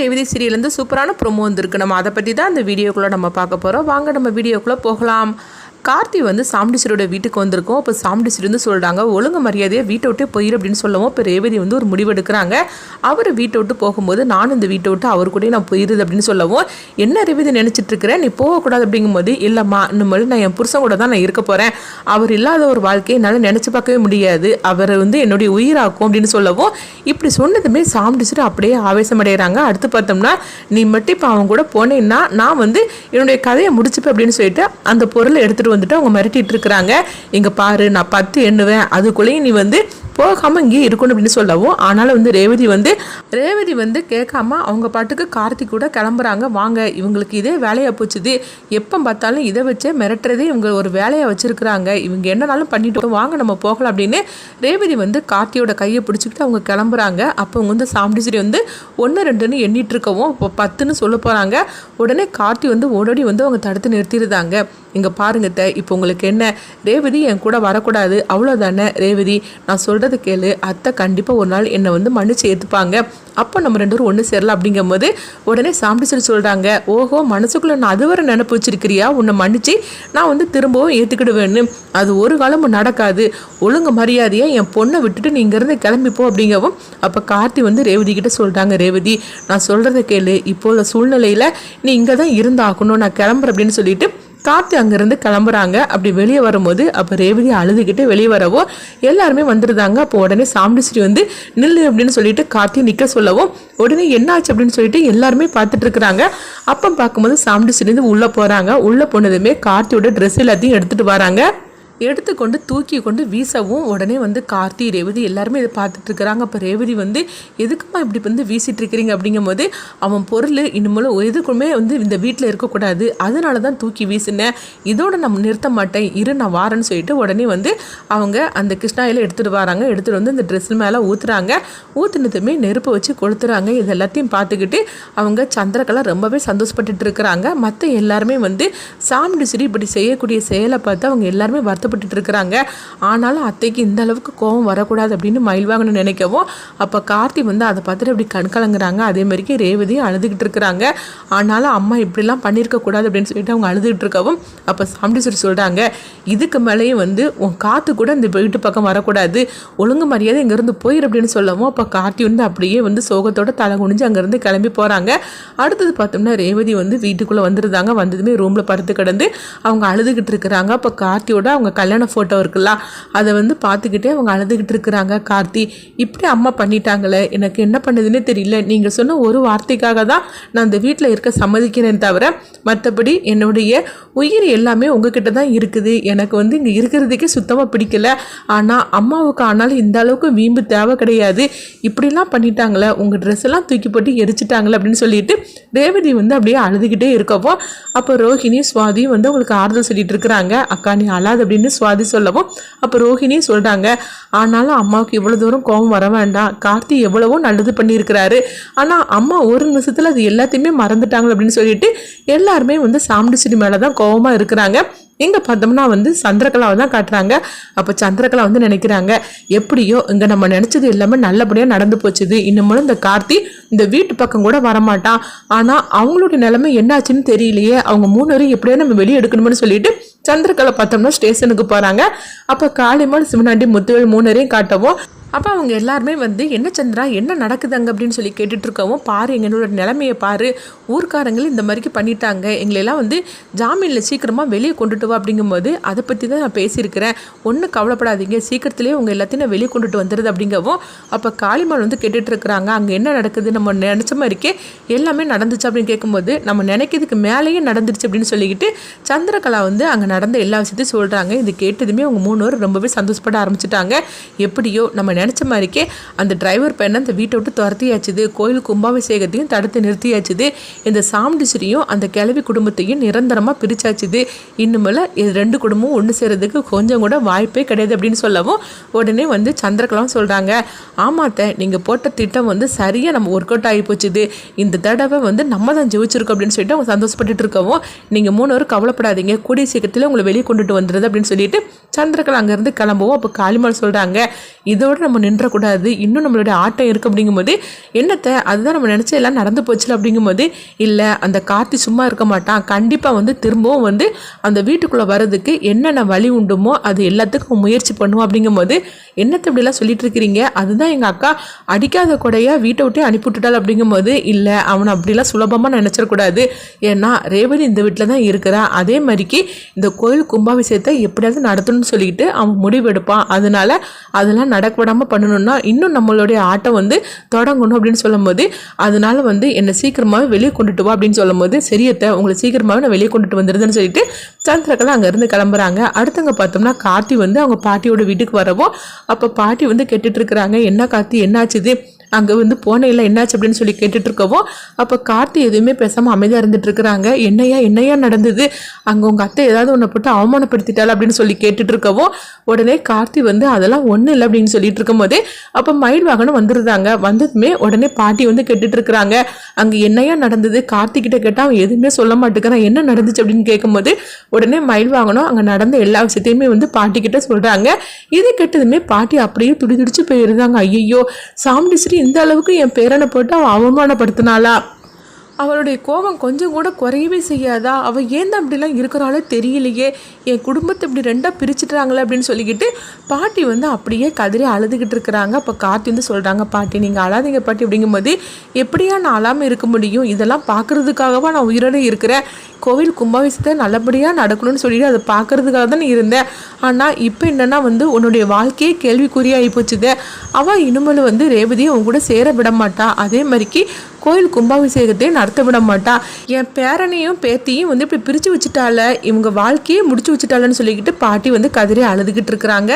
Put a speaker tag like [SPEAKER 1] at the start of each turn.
[SPEAKER 1] ரேவதி சீரியல்லேருந்து சூப்பரான ப்ரோமோ வந்திருக்கு. நம்ம அதை பற்றி தான் அந்த வீடியோக்குள்ளே நம்ம பார்க்க போகிறோம் வாங்க நம்ம வீடியோக்குள்ளே போகலாம். கார்த்தி வந்து சாமுண்டீஸ்வரோட வீட்டுக்கு வந்திருக்கோம். அப்போ சாமுண்டீஸ்வரி வந்து சொல்கிறாங்க ஒழுங்கு மரியாதையை வீட்டை விட்டு போயிரு அப்படின்னு சொல்லவும் இப்போ ரேவதி வந்து ஒரு முடிவு எடுக்கிறாங்க அவர் வீட்டை விட்டு போகும்போது நானும் இந்த வீட்டை விட்டு அவர் கூட நான் போயிருது அப்படின்னு சொல்லவும் என்ன ரேவதி நினச்சிட்டு இருக்கிறேன் நீ போகக்கூடாது அப்படிங்கும்போது இல்லைம்மா இனிமேல் நான் என் புருஷன் கூட தான் நான் இருக்க போகிறேன் அவர் இல்லாத ஒரு வாழ்க்கையை என்னால் நினச்சி பார்க்கவே முடியாது. அவரை வந்து என்னுடைய உயிராக்கும் அப்படின்னு சொல்லவும் இப்படி சொன்னதுமே சாமுண்டீஸ்வரி அப்படியே ஆவேசமடைகிறாங்க. அடுத்து பார்த்தோம்னா நீ மட்டும் இப்போ அவங்க கூட போனேன்னா நான் வந்து என்னுடைய கதையை முடிச்சுப்பேன் அப்படின்னு சொல்லிட்டு அந்த பொருளை எடுத்துகிட்டு வந்துட்டு அவங்க மிரட்டிட்டு இருக்கிறாங்க. இங்கே பாரு நான் பத்து எண்ணுவேன். அதுக்குள்ளேயும் நீ வந்து போகாமல் இங்கேயே இருக்கணும் அப்படின்னு சொல்லவும் ஆனாலும் வந்து ரேவதி வந்து ரேவதி வந்து கேட்காம அவங்க பாட்டுக்கு கார்த்திக் கூட கிளம்புறாங்க. வாங்க இவங்களுக்கு இதே வேலையாக போச்சுது. எப்போ பார்த்தாலும் இதை வச்சே மிரட்டுறதே இவங்க ஒரு வேலையாக வச்சுருக்குறாங்க. இவங்க என்னனாலும் பண்ணிட்டு வாங்க நம்ம போகலாம் அப்படின்னு ரேவதி வந்து கார்த்தியோட கையை பிடிச்சிக்கிட்டு அவங்க கிளம்புறாங்க. அப்போ அவங்க வந்து சாம்பிடிச்சிரி வந்து ஒன்று ரெண்டுன்னு எண்ணிட்டு இருக்கவும் இப்போ பத்துன்னு சொல்ல போகிறாங்க உடனே கார்த்தி வந்து ஓடோடி வந்து அவங்க தடுத்து நிறுத்திடுதாங்க இங்கே பாருங்க இப்போ உங்களுக்கு என்ன? ரேவதி என் கூட வரக்கூடாது. அவ்வளோதானே ரேவதி நான் சொல்கிறது கேளு அத்தை கண்டிப்பாக ஒரு நாள் என்னை வந்து மன்னிச்சு ஏற்றுப்பாங்க அப்போ நம்ம ரெண்டு பேரும் ஒன்று சேரலாம் அப்படிங்கும்போது உடனே சாம்பிடிச்சல் சொல்கிறாங்க ஓஹோ மனசுக்குள்ளே நான் அதுவரை நினப்பு வச்சிருக்கிறியா? உன்னை மன்னிச்சு நான் வந்து திரும்பவும் ஏற்றுக்கிடுவேன்னு அது ஒரு காலமும் நடக்காது. ஒழுங்கு மரியாதையாக என் பொண்ணை விட்டுட்டு நீ இங்கேருந்து கிளம்பிப்போ அப்படிங்கவும் அப்போ கார்த்தி வந்து ரேவதி கிட்ட சொல்கிறாங்க ரேவதி நான் சொல்கிறத கேளு. இப்போ உள்ள சூழ்நிலையில் நீ இங்கே தான் இருந்தாகணும். நான் கிளம்புறேன் அப்படின்னு சொல்லிட்டு கார்த்தி அங்கேருந்து கிளம்புறாங்க. அப்படி வெளியே வரும்போது அப்போ ரேவதி அழுதுகிட்டு வெளியே வரவோ எல்லாருமே வந்துருந்தாங்க. அப்போ உடனே சாமுண்டீஸ்வரி வந்து நில்லு அப்படின்னு சொல்லிட்டு கார்த்தி நிற்க சொல்லவும் உடனே என்னாச்சு? அப்படின்னு சொல்லிட்டு எல்லாருமே பார்த்துட்டு இருக்கிறாங்க. அப்போ பார்க்கும்போது சாமுண்டீஸ்வரி வந்து உள்ளே போகிறாங்க உள்ளே போனதுமே கார்த்தியோட ட்ரெஸ் எல்லாத்தையும் எடுத்துகிட்டு வராங்க. எடுத்துக்கொண்டு தூக்கி கொண்டு வீசவும் உடனே வந்து கார்த்தி ரேவதி எல்லாருமே இதை பார்த்துட்டு இருக்கிறாங்க. அப்போ ரேவதி வந்து எதுக்குமா இப்படி வந்து வீசிட்டு இருக்கிறீங்க? அப்படிங்கும்போது அவன் பொருள் இனிமேல் எதுக்குமே வந்து இந்த வீட்டில் இருக்கக்கூடாது. அதனால தான் தூக்கி வீசினேன். இதோட நான் நிறுத்த மாட்டேன். இரு நான் வாரேன்னு சொல்லிட்டு உடனே வந்து அவங்க அந்த கிருஷ்ணாயில் எடுத்துகிட்டு வராங்க. எடுத்துகிட்டு வந்து இந்த ட்ரெஸ் மேலே ஊற்றுறாங்க ஊற்றுனதுமே நெருப்பு வச்சு கொளுத்துறாங்க. இது எல்லாத்தையும் பார்த்துக்கிட்டு அவங்க சந்திரகலா ரொம்பவே சந்தோஷப்பட்டுட்டு இருக்கிறாங்க. மற்ற எல்லாருமே வந்து சாமுண்டிசிரி இப்படி செய்யக்கூடிய செயலை பார்த்து அவங்க எல்லாருமே வருத்தப்பட்டுட்டு இருக்கிறாங்க ஆனாலும் அத்தைக்கு இந்த அளவுக்கு கோபம் வரக்கூடாது அப்படின்னு மயில்வாகனம் நினைக்கவும் அப்போ கார்த்தி வந்து அதை பார்த்துட்டு அப்படி கண் கலங்குறாங்க. அதே மாதிரிக்கு ரேவதியும் அழுதுகிட்டு இருக்கிறாங்க ஆனாலும் அம்மா இப்படிலாம் பண்ணியிருக்க கூடாது அப்படின்னு சொல்லிட்டு அவங்க அழுதுகிட்டு இருக்கவும் அப்போ சாமுண்டீஸ்வரி சொல்கிறாங்க இதுக்கு மேலேயும் வந்து உன் காற்று கூட இந்த வீட்டு பக்கம் வரக்கூடாது. ஒழுங்கு மரியாதை இங்கேருந்து போயிரு அப்படின்னு சொல்லவும் அப்போ கார்த்தி வந்து அப்படியே வந்து சோகத்தோட தலை குனிஞ்சு அங்கேருந்து கிளம்பி போகிறாங்க அடுத்தது பார்த்தோம்னா ரேவதி வந்து வீட்டுக்குள்ளே வந்துருந்தாங்க. வந்ததுமே ரூமில் படுத்து கிடந்து அவங்க அழுதுகிட்டு இருக்கிறாங்க அப்போ கார்த்தியோட அவங்க கல்யாண ஃபோட்டோ இருக்குல்ல அதை வந்து பார்த்துக்கிட்டே அவங்க அழுதுகிட்டு இருக்கிறாங்க. கார்த்தி இப்படி அம்மா பண்ணிட்டாங்களே எனக்கு என்ன பண்ணுதுன்னே தெரியல. நீங்கள் சொன்ன ஒரு வார்த்தைக்காக தான் நான் அந்த வீட்டில் இருக்க சம்மதிக்கிறேன் தவிர மற்றபடி என்னுடைய உயிர் எல்லாமே உங்ககிட்ட தான் இருக்குது. எனக்கு வந்து இங்கே இருக்கிறதுக்கே சுத்தமாக பிடிக்கல. ஆனால் அம்மாவுக்கு ஆனாலும் இந்த அளவுக்கு வீம்பு தேவை கிடையாது. இப்படிலாம் பண்ணிட்டாங்களே உங்கள் ட்ரெஸ் எல்லாம் தூக்கி போட்டு எரிச்சிட்டாங்களே அப்படின்னு சொல்லிட்டு ரேவதி வந்து அப்படியே அழுதுகிட்டே இருக்கப்போ அப்போ ரோஹிணி சுவாதியும் வந்து உங்களுக்கு ஆறுதல் சொல்லிட்டு இருக்கிறாங்க. அக்கா நீ அழாது அப்படின்னு சுவாதி சொல்லவும் அப்போ ரோஹிணி சொல்கிறாங்க ஆனாலும் அம்மாவுக்கு இவ்வளோ தூரம் கோபம் வர வேண்டாம். கார்த்தி எவ்வளவோ நல்லது பண்ணியிருக்கிறாரு. ஆனால் அம்மா ஒரு நிமிஷத்தில் அது எல்லாத்தையுமே மறந்துட்டாங்க அப்படின்னு சொல்லிட்டு எல்லாருமே வந்து சாமுண்டிச்சிடி மேலே தான் கோபமாக இருக்கிறாங்க. இங்கே பார்த்தோம்னா வந்து சந்திரகலாவை தான் காட்டுறாங்க. அப்போ சந்திரகலா வந்து நினைக்கிறாங்க எப்படியோ இங்கே நம்ம நினச்சது எல்லாமே நல்லபடியாக நடந்து போச்சுது. இன்னமும் இந்த கார்த்தி இந்த வீட்டு பக்கம் கூட வரமாட்டான். ஆனால் அவங்களுடைய நிலைமை என்னாச்சுன்னு தெரியலையே. அவங்க மூணு வரையும் எப்படியோ நம்ம வெளியே எடுக்கணும்னு சொல்லிட்டு சந்திரகலா பார்த்தோம்னா ஸ்டேஷனுக்கு போகிறாங்க அப்போ காளிமால் சிவனாண்டி முத்துவேல் மூணரையும் காட்டவும் அப்போ அவங்க எல்லாருமே வந்து என்ன சந்திரா என்ன நடக்குது அங்கே? அப்படின்னு சொல்லி கேட்டுட்ருக்கவும் பாரு எங்களோட நிலைமையை பாரு. ஊர்க்காரங்களும் இந்த மாதிரிக்கு பண்ணிட்டாங்க. எங்களெல்லாம் வந்து ஜாமீனில் சீக்கிரமாக வெளியே கொண்டுட்டு வா. அப்படிங்கும்போது அதை பற்றி தான் நான் பேசியிருக்கிறேன். ஒன்றும் கவலைப்படாதீங்க. சீக்கிரத்துலேயே உங்கள் எல்லாத்தையும் நான் வெளியே கொண்டுட்டு வந்துடுது அப்படிங்கவும் அப்போ காளிமான் வந்து கேட்டுட்ருக்குறாங்க அங்கே என்ன நடக்குது? நம்ம நினச்ச மாதிரிக்கே எல்லாமே நடந்துச்சு. அப்படின்னு கேட்கும்போது நம்ம நினைக்கிறதுக்கு மேலேயே நடந்துருச்சு. அப்படின்னு சொல்லிக்கிட்டு சந்திரகலா வந்து அங்கே நடந்த எல்லா விஷயத்தையும் சொல்கிறாங்க இது கேட்டதுமே அவங்க மூணு பேர் ரொம்பவே சந்தோஷப்பட ஆரம்பிச்சிட்டாங்க. எப்படியோ நம்ம நினச்ச மாதிரிக்கே அந்த டிரைவர் பையனை அந்த வீட்டை விட்டு துரத்தியாச்சுது. கோயில் கும்பாபிஷேகத்தையும் தடுத்து நிறுத்தியாச்சுது. இந்த சாமுண்டிச்சிரியும் அந்த கிழவி குடும்பத்தையும் நிரந்தரமாக பிரிச்சாச்சுது. இன்னுமேல இது ரெண்டு குடும்பமும் ஒன்று சேர்கிறதுக்கு கொஞ்சம் கூட வாய்ப்பே கிடையாது அப்படின்னு சொல்லவும் உடனே வந்து சந்திரகலாம் சொல்கிறாங்க ஆமாத்த நீங்கள் போட்ட திட்டம் வந்து சரியாக நம்ம ஒர்க் அவுட் ஆகி போச்சுது. இந்த தடவை வந்து நம்ம தான் ஜெயிச்சிருக்கோம் அப்படின்னு சொல்லிட்டு அவங்க சந்தோஷப்பட்டுட்டு இருக்கவும் நீங்கள் மூணு பேரும் கவலைப்படாதீங்க. கூடிய சீக்கிரத்தில் உங்களை வெளியே கொண்டுட்டு வந்துடுது அப்படின்னு சொல்லிட்டு சந்திரகலா அங்கேருந்து கிளம்பவும் அப்போ காளிமால் சொல்கிறாங்க இதோட நம்ம நின்றக்கூடாது. இன்னும் நம்மளுடைய ஆட்டம் இருக்குது அப்படிங்கும்போது என்னத்தை? அதுதான் நம்ம நினச்ச எல்லாம் நடந்து போச்சு அப்படிங்கும்போது இல்லை அந்த கார்த்தி சும்மா இருக்க மாட்டான். கண்டிப்பாக வந்து திரும்பவும் வந்து அந்த வீட்டுக்குள்ளே வர்றதுக்கு என்னென்ன வழி உண்டுமோ அது எல்லாத்துக்கும் முயற்சி பண்ணுவோம் அப்படிங்கும்போது என்னத்தை இப்படிலாம் சொல்லிட்டு இருக்கிறீங்க? அதுதான் எங்கள் அக்கா அடிக்காத கொடையாக வீட்டை விட்டே அனுப்பிவிட்டுட்டாள் அப்படிங்கும்போது இல்லை அவனை அப்படிலாம் சுலபமாக நினச்சிடக்கூடாது. ஏன்னா ரேவதி இந்த வீட்டில் தான் இருக்கிறான் அதே மாதிரிக்கு இந்த கோயில் கும்பாபிஷேகத்தை எப்படியாவது நடத்தணும்னு சொல்லிட்டு அவன் முடிவெடுப்பான் அதனால அதெல்லாம் நடக்க நம்ம பண்ணணும்னா இன்னும் நம்மளுடைய ஆட்டம் வந்து தொடங்கணும் அப்படின்னு சொல்லும்போது அதனால வந்து என்னை சீக்கிரமாகவே வெளியே கொண்டுட்டு வா அப்படின்னு சொல்லும்போது சரியத்தை உங்களை சீக்கிரமாகவே நான் வெளியே கொண்டுட்டு வந்துடுதுன்னு சொல்லிட்டு சந்திரகலா அங்கேருந்து கிளம்புறாங்க. அடுத்தவங்க பார்த்தோம்னா கார்த்தி வந்து அவங்க பாட்டியோட வீட்டுக்கு வரவோ அப்போ பாட்டி வந்து கேட்டுட்டு இருக்கிறாங்க என்ன கார்த்தி என்னாச்சுது அங்கே வந்து போனே இல்லை என்னாச்சு அப்படின்னு சொல்லி கேட்டுட்டு இருக்கவும் அப்போ கார்த்தி எதுவுமே பேசாமல் அமைதியாக இருந்துட்டு இருக்கிறாங்க என்னையா என்னையா நடந்தது? அங்கே உங்கள் அத்தை ஏதாவது ஒன்றை போட்டு அவமானப்படுத்திட்டாள் அப்படின்னு சொல்லி கேட்டுட்டு இருக்கவும் உடனே கார்த்தி வந்து அதெல்லாம் ஒன்றும் இல்லை அப்படின்னு சொல்லிட்டு இருக்கும்போதே அப்போ மயில் வாகனம் வந்துருந்தாங்க வந்ததுமே உடனே பாட்டி வந்து கேட்டுட்டு இருக்கிறாங்க அங்கே என்னையா நடந்தது? கார்த்தி கிட்ட கேட்டால் அவன் எதுவுமே சொல்ல மாட்டேங்கிறான். என்ன நடந்துச்சு அப்படின்னு கேட்கும்போது உடனே மயில் வாகனம் அங்கே நடந்த எல்லா விஷயத்தையுமே வந்து பாட்டி கிட்ட சொல்கிறாங்க இது கேட்டதுமே பாட்டி அப்படியே துடி துடிச்சு போயிருந்தாங்க ஐயோ சாமுண்டீஸ்வரி இந்த அளவுக்கு என் பேரனை போட்டு அவன் அவமானப்படுத்தினாளா? அவளுடைய கோபம் கொஞ்சம் கூட குறையவே செய்யாதா? அவள் ஏன் அப்படிலாம் இருக்கிறாளோ தெரியலையே. என் குடும்பத்தை இப்படி ரெண்டாக பிரிச்சுட்டாங்களே அப்படின்னு சொல்லிக்கிட்டு பாட்டி வந்து அப்படியே கதறி அழுதுகிட்டு இருக்கிறாங்க. அப்போ கார்த்தி வந்து சொல்கிறாங்க பாட்டி நீங்கள் அழாதீங்க பாட்டி. அப்படிங்கும்போது எப்படியா நான் அழாமல் இருக்க முடியும்? இதெல்லாம் பார்க்குறதுக்காகவா நான் உயிரோடு இருக்கிறேன். கோவில் கும்பாபிஷத்தை நல்லபடியாக நடக்கணும்னு சொல்லிட்டு அதை பார்க்குறதுக்காக தான் இருந்தேன். ஆனால் இப்போ என்னென்னா வந்து உன்னுடைய வாழ்க்கையே கேள்விக்குறியாகி போச்சுது அவள் இனிமேல் வந்து ரேவதியை உன் கூட சேர விட மாட்டா. அதே மாதிரிக்கு கோயில் கும்பாபிஷேகத்தையும் நடத்த விட மாட்டா என் பேரனையும் பேத்தியும் வந்து இப்படி பிரித்து வச்சுட்டால இவங்க வாழ்க்கையே முடிச்சு வச்சுட்டாலன்னு சொல்லிக்கிட்டு பாட்டி வந்து கதறி அழுதுகிட்டு இருக்கிறாங்க.